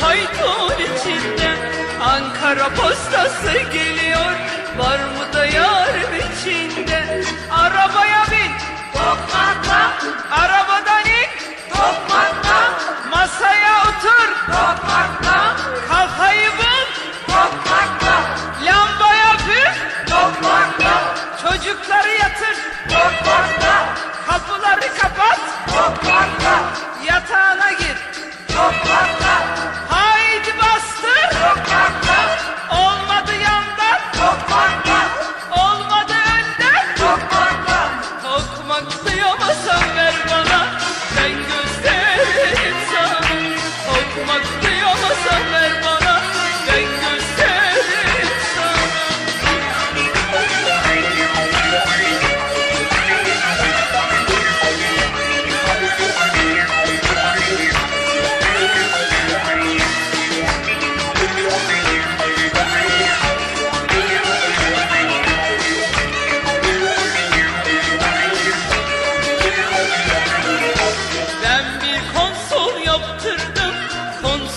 payton içinde. Ankara postası geliyor Var mı da yarım içinde Arabaya bin Tokmakla, Arabadan in tokmakla, Masaya otur. Tokmakla, Kafayı bul. Tokmakla, Lambaya püf tokmakla, Çocukları yatır. Tokmakla, Kapıları kapat tokmakla, Yatağına gir. Tokmakla, Haydi bastır tokmakla, Olmadı yandan tokmakla, Olmadı önden tokmakla, Tokmak duyamazsan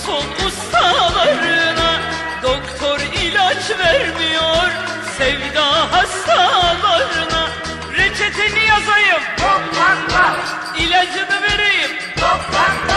Konsol ustalarına Doktor ilaç vermiyor. Sevda hastalarına Reçeteni yazayım. Tokmakla, ilacını vereyim. Tokmakla,